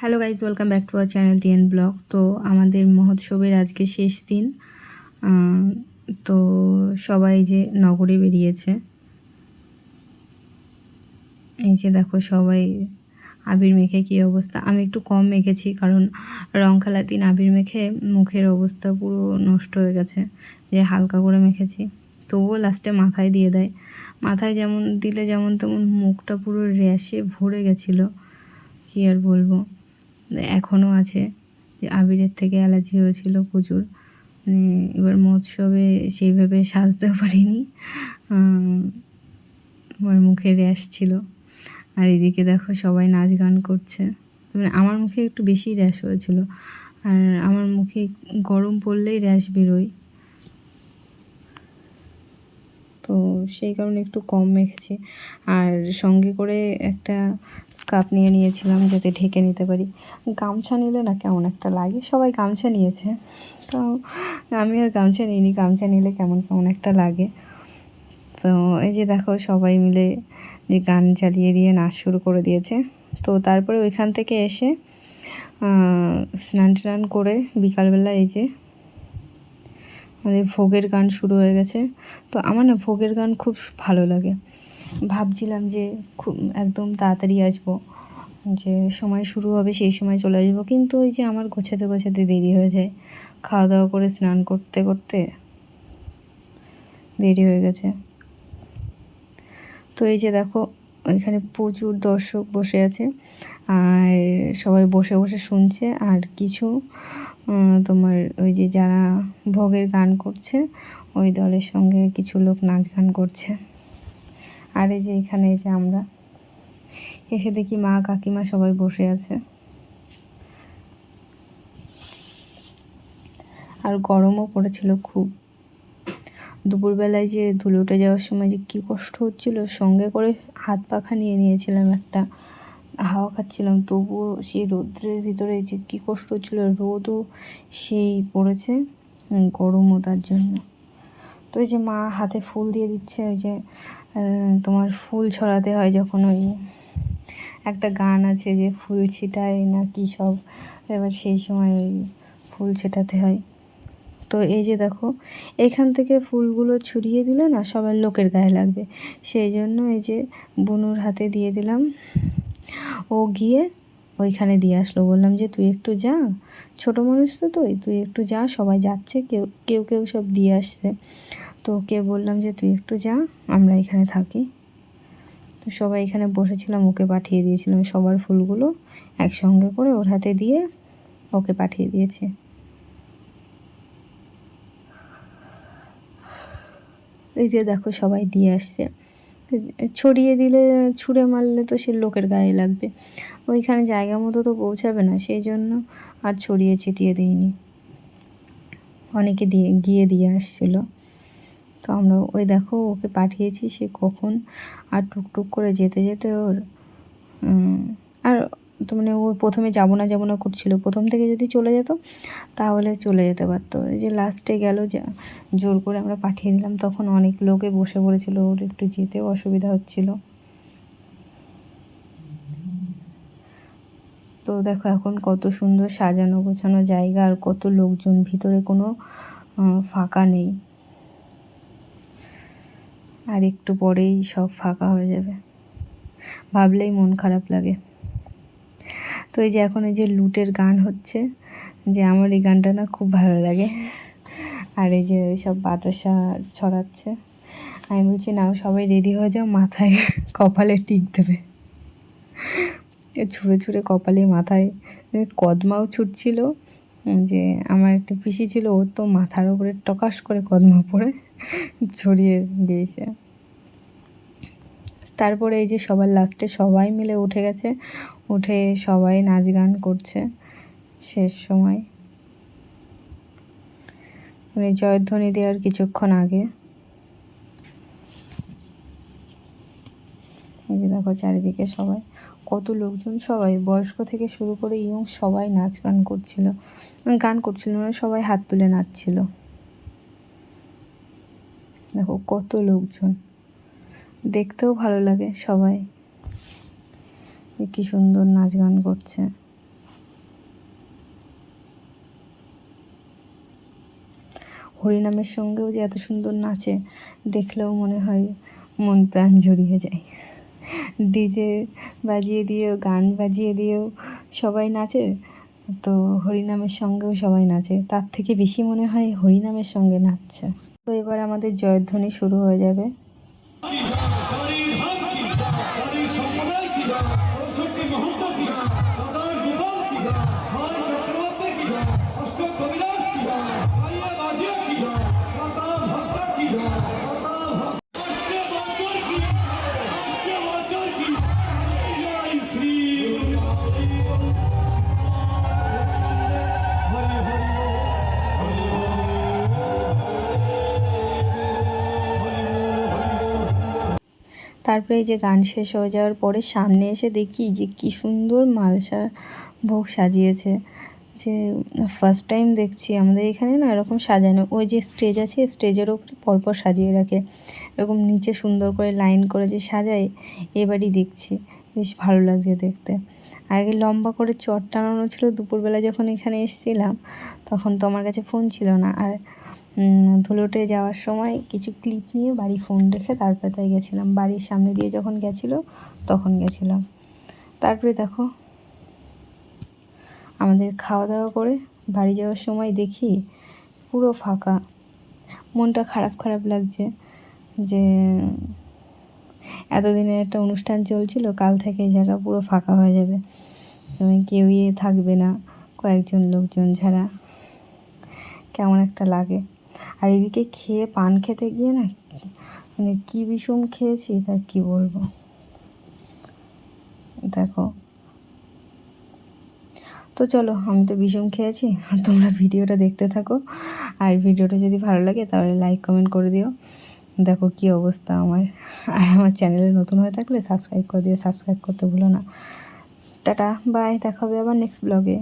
Hello guys welcome back to our channel TN blog তো আমাদের মহোৎসবের আজকে শেষ দিন। তো সবাই যে নগরে বেরিয়েছে, এই যে দেখো সবাই আবির মেখে কী অবস্থা। আমি একটু কম মেখেছি কারণ রং খেলার দিন আবির মেখে মুখের অবস্থা পুরো নষ্ট হয়ে গেছে, যে হালকা করে মেখেছি। তবুও লাস্টে মাথায় দিয়ে দেয়। মাথায় যেমন দিলে যেমন তেমন মুখটা পুরো র্যাশে ভরে গেছিল, কী আর বলব। এখনও আছে যে আবিরের থেকে অ্যালার্জি হয়েছিল প্রচুর। মানে এবার মহোৎসবে সেইভাবে সাজতেও পারিনি। আমার মুখে র্যাশ ছিল। আর এদিকে দেখো সবাই নাচ গান করছে। মানে আমার মুখে একটু বেশি র্যাশ হয়েছিল। আর আমার মুখে গরম পড়লেই র্যাশ বেরোয়। তো সেই কারণে একটু কম মেখেছি। আর সঙ্গে করে একটা স্কার্ফ নিয়ে নিয়েছিলাম যাতে ঢেকে নিতে পারি। গামছা নিলে না কেমন একটা লাগে, সবাই গামছা নিয়েছে। তো আমি আর গামছা নিইনি, গামছা নিলে কেমন কেমন একটা লাগে। তো এই যে দেখো সবাই মিলে যে গান চালিয়ে দিয়ে নাচ শুরু করে দিয়েছে। তো তারপরে ওইখান থেকে এসে স্নান টান করে বিকালবেলা এই যে আমাদের ভোগের গান শুরু হয়ে গেছে। তো আমার না ভোগের গান খুব ভালো লাগে। ভাবছিলাম যে খুব একদম তাড়াতাড়ি আসব, যে সময় শুরু হবে সেই সময় চলে আসব। কিন্তু ওই যে আমার গোছাতে গোছাতে দেরি হয়ে যায়। খাওয়া দাওয়া করে স্নান করতে করতে দেরি হয়ে গেছে। তো এই যে দেখো, এখানে প্রচুর দর্শক বসে আছে। আর সবাই বসে বসে শুনছে। আর কিছু তোমার ওই যে যারা ভোগের গান করছে, ওই দলের সঙ্গে কিছু লোক নাচ গান করছে। আর এই যে এখানে যে আমরা, এসে দেখি মা কাকিমা সবাই বসে আছে। আর গরমও পড়েছিল খুব। দুপুরবেলায় যে ধুলোটে যাওয়ার সময় যে কী কষ্ট হচ্ছিল, সঙ্গে করে হাত পাখা নিয়ে নিয়েছিলাম একটা হাওয়া খাচ্ছিলাম, তবুও সেই রৌদ্রের ভিতরে যে কী কষ্ট হচ্ছিল রোদও সেই পড়েছে গরমও তার জন্য। তো এই যে মা হাতে ফুল দিয়ে দিচ্ছে, ওই যে তোমার ফুল ছড়াতে হয় যখন ওই একটা গান আছে যে ফুল ছিটায় না কি সব, এবার সেই সময় ওই ফুল ছেটাতে হয়। তো এই যে দেখো, এখান থেকে ফুলগুলো ছড়িয়ে দিলে না সবার লোকের গায়ে লাগবে। সেই জন্য এই যে বুনুর হাতে দিয়ে দিলাম। ও গিয়ে ওইখানে দিয়ে আসলো। বললাম যে, তুই একটু যা। ছোটো মানুষ তো তুই। তুই একটু যা। সবাই যাচ্ছে। কেউ কেউ কেউ সব দিয়ে আসছে। তো ওকে বললাম যে, তুই একটু যা। আমরা এখানে থাকি। তো সবাই এখানে বসেছিলাম। ওকে পাঠিয়ে দিয়েছিলাম সবার ফুলগুলো একসঙ্গে করে ওর হাতে দিয়ে ওকে পাঠিয়ে দিয়েছে। এই যে দেখো সবাই দিয়ে আসছে। ছড়িয়ে দিলে, ছুঁড়ে মারলে তো সে লোকের গায়ে লাগবে। ওইখানে জায়গা মতো তো পৌঁছাবে না, সেই জন্য আর ছড়িয়ে ছিটিয়ে দিইনি। অনেকে দিয়ে, গিয়ে দিয়ে আসছিল। তো আমরা, ওই দেখো, ওকে পাঠিয়েছি, সে কখন আর টুকটুক করে যেতে যেতে ওর তো মানে ও প্রথমে যাব না যাব না করছিল। প্রথম থেকে যদি চলে যেত, তাহলে চলে যেতে পারতো। এই যে লাস্টে গেল জোর করে আমরা পাঠিয়ে দিলাম, তখন অনেক লোকে বসে পড়েছিল, ওর একটু যেতেও অসুবিধা হচ্ছিল। তো দেখো এখন কত সুন্দর সাজানো গোছানো জায়গা, আর কত লোকজন, ভিতরে কোনো ফাঁকা নেই। আর একটু পরেই সব ফাঁকা হয়ে যাবে। ভাবলেই মন খারাপ লাগে। তো এই যে এখন এই যে লুটের গান হচ্ছে, যে আমার এই গানটা না খুব ভালো লাগে। আর এই যে সব বাতাসা ছড়াচ্ছে। আমি বলছি না সবাই রেডি হয়ে যাও, মাথায় কপালে টিক দেবে। ছুঁড়ে ছুঁড়ে কপালে মাথায় কদমাও ছুটছিল, যে আমার একটা পিসি ছিল ওর তো মাথার উপরে টকাশ করে কদমা পড়ে ছড়িয়ে দিয়েছে। তারপরে এই যে সবার লাস্টে সবাই মিলে উঠে গেছে, উঠে সবাই নাচ গান করছে, শেষ সময়। মানে জয়ধ্বনি দেওয়ার কিছুক্ষণ আগে। এই যে দেখো চারিদিকে সবাই, কত লোকজন সবাই, বয়স্ক থেকে শুরু করে ইয়ং সবাই নাচ গান করছিল। মানে গান করছিল না সবাই হাত তুলে নাচছিল। দেখো কত লোকজন। দেখতেও ভালো লাগে সবাই। কি সুন্দর নাচ গান করছে। হরিনামের সঙ্গেও যে এত সুন্দর নাচে, দেখলেও মনে হয় মন প্রাণ জড়িয়ে যায়। ডিজে বাজিয়ে দিয়েও, গান বাজিয়ে দিয়েও সবাই নাচে, তো হরিনামের সঙ্গেও সবাই নাচে। তার থেকে বেশি মনে হয় হরিনামের সঙ্গে নাচছে। তো এবার আমাদের জয়ধ্বনি শুরু হয়ে যাবে। সম্প্রদায় কি চৌষট্টি মহন্ত তারপরে এই যে গান শেষ হয়ে যাওয়ার পরে সামনে এসে দেখি যে কি সুন্দর মালসা ভোগ সাজিয়েছে। যে ফার্স্ট টাইম দেখছি আমাদের এখানে না এরকম সাজানো, ওই যে স্টেজ আছে স্টেজের ওপরে পরপর সাজিয়ে রাখে। এরকম নিচে সুন্দর করে লাইন করে যে সাজায়, এবারই দেখছি। বেশ ভালো লাগছে দেখতে। আগে লম্বা করে চট টানানো ছিল, দুপুরবেলা যখন এখানে এসেছিলাম, তখন তো আমার কাছে ফোন ছিল না। আর ধুলোটে যাওয়ার সময় কিছু ক্লিপ নিয়ে বাড়ি ফোন রেখে তারপরে তাই গেছিলাম। বাড়ির সামনে দিয়ে যখন গেছিল, তখন গেছিলাম। তারপরে দেখো, আমাদের খাওয়া দাওয়া করে বাড়ি যাওয়ার সময় দেখি পুরো ফাঁকা। মনটা খারাপ খারাপ লাগছে যে এতদিনে একটা অনুষ্ঠান চলছিল, কাল থেকে জায়গা পুরো ফাঁকা হয়ে যাবে। কেউই থাকবে না, কয়েকজন লোকজন ছাড়া। কেমন একটা লাগে। আর এদিকে খেয়ে পান খেতে গিয়ে না মানে কী বিষম খেয়েছি তা কী বলব? দেখো। তো চলো, আমি তো বিষম খেয়েছি, আর তোমরা ভিডিওটা দেখতে থাকো। আর ভিডিওটা যদি ভালো লাগে তাহলে লাইক কমেন্ট করে দিও। দেখো কী অবস্থা আমার। আর আমার চ্যানেলে নতুন হয়ে থাকলে সাবস্ক্রাইব করে দিও সাবস্ক্রাইব করতে ভুলো না। টাটা বাই দেখা হবে আবার নেক্সট ব্লগে